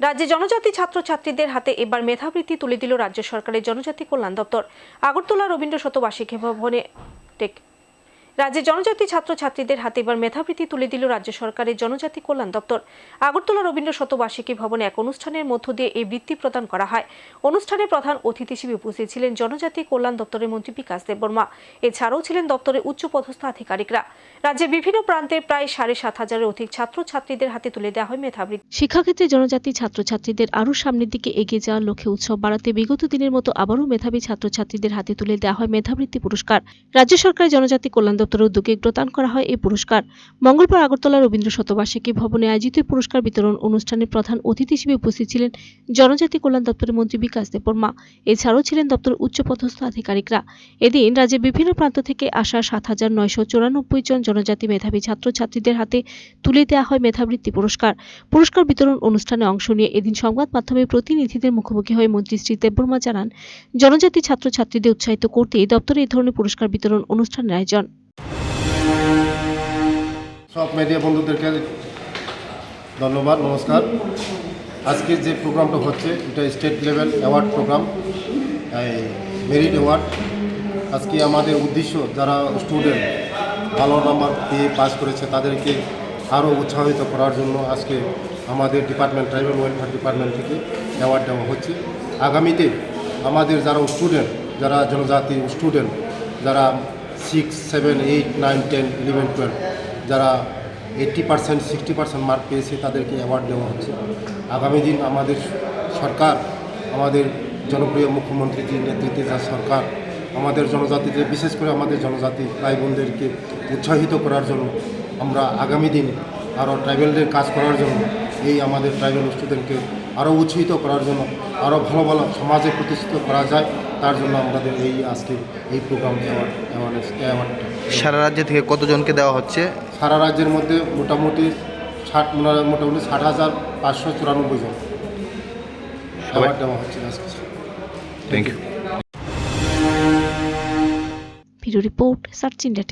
রাজ্যে জনজাতি ছাত্রছাত্রীদের হাতে এবার মেধাবৃত্তি তুলে দিল রাজ্য সরকারের জনজাতি কল্যাণ দপ্তর। আগরতলা রবীন্দ্র শতবার্ষিকী ভবনে রাজ্যে জনজাতি ছাত্রছাত্রীদের হাতে এবার মেধাবৃত্তি তুলে দিল রাজ্য সরকারের জনজাতি কল্যাণ দপ্তর। আগরতলা রবীন্দ্র শতবার্ষিকী ভবনে এক অনুষ্ঠানের মধ্য দিয়ে এই বৃত্তি প্রদান করা হয়। অনুষ্ঠানে প্রধান অতিথি হিসেবে উপস্থিত ছিলেন জনজাতি কল্যাণ দপ্তরের মন্ত্রী বিকাশ দেববর্মা। এছাড়াও ছিলেন দপ্তরের উচ্চপদস্থ আধিকারিকরা। রাজ্যের বিভিন্ন প্রান্তে প্রায় সাড়ে সাত হাজারের অধিক ছাত্রছাত্রীদের হাতে তুলে দেওয়া হয় মেধাবৃত্তি। শিক্ষাক্ষেত্রে জনজাতি ছাত্রছাত্রীদের আরও সামনের দিকে এগিয়ে যাওয়ার লক্ষ্যে উৎসব বাড়াতে বিগত দিনের মতো আবারও মেধাবী ছাত্রছাত্রীদের হাতে তুলে দেওয়া হয় মেধাবৃত্তি পুরস্কার। রাজ্য সরকারের জনজাতি কল্যাণ দপ্তরের উদ্যোগে প্রদান করা হয় এই পুরস্কার। মঙ্গলবার আগরতলা রবীন্দ্র শতবার্ষিকী ভবনে আয়োজিত পুরস্কার বিতরণ অনুষ্ঠানে প্রধান অতিথি হিসেবে উপস্থিত ছিলেন জনজাতি কল্যাণ দপ্তরের মন্ত্রী বিকাশ দেববর্মা। এছাড়াও ছিলেন দপ্তরের উচ্চপদস্থ আধিকারিকরা। এদিন রাজ্যের বিভিন্ন প্রান্ত থেকে আসা সাত হাজার নয়শো চুরানব্বই জন জনজাতি মেধাবী ছাত্রছাত্রীদের হাতে তুলে দেওয়া হয় মেধাবৃত্তি পুরস্কার। পুরস্কার বিতরণ অনুষ্ঠানে অংশ নিয়ে এদিন সংবাদ মাধ্যমে প্রতিনিধিদের মুখোমুখি হয়ে মন্ত্রী শ্রী দেববর্মা জানান, জনজাতি ছাত্রছাত্রীদের উৎসাহিত করতে দপ্তরে এই ধরনের পুরস্কার বিতরণ অনুষ্ঠানের আয়োজন। সব মিডিয়া বন্ধুদেরকে ধন্যবাদ, নমস্কার। আজকে যে প্রোগ্রামটা হচ্ছে, এটা স্টেট লেভেল অ্যাওয়ার্ড প্রোগ্রাম এই মেরিট অ্যাওয়ার্ড আজকে আমাদের উদ্দেশ্য, যারা স্টুডেন্ট ভালো নাম্বার দিয়ে পাস করেছে, তাদেরকে আরও উৎসাহিত করার জন্য আজকে আমাদের ডিপার্টমেন্ট ট্রাইবাল ওয়েলফেয়ার ডিপার্টমেন্ট থেকে অ্যাওয়ার্ড দেওয়া হচ্ছে। আগামীতে আমাদের যারা স্টুডেন্ট যারা জনজাতি স্টুডেন্ট যারা six seven eight nine ten eleven twelve যারা eighty percent sixty percent mark পেয়েছে, তাদেরকে অ্যাওয়ার্ড দেওয়া হচ্ছে। আগামী দিন আমাদের সরকার, আমাদের জনপ্রিয় মুখ্যমন্ত্রীজির নেতৃত্বে যা সরকার, আমাদের জনজাতিদের বিশেষ করে আমাদের জনজাতি, ভাই বোনদেরকে উৎসাহিত করার জন্য আমরা আগামী দিন আরও ট্রাইবেলদের কাজ করার জন্য, এই আমাদের ট্রাইবেল স্টুডেন্টকে আরও উৎসাহিত করার জন্য, আরও ভালো ভালো সমাজে প্রতিষ্ঠিত করা যায়। তার জন্য আমাদের এই আজকে এই প্রোগ্রাম অ্যাওয়ার্ড অ্যাওয়ারনেস অ্যাওয়ার্ডটা সারা রাজ্য থেকে কতজনকে দেওয়া হচ্ছে? সারা রাজ্যের মধ্যে মোটামুটি ষাট মোটামুটি ষাট হাজার পাঁচশো চুরানব্বই জন অ্যাওয়ার্ড দেওয়া হচ্ছে আজকে। Thank you video report search India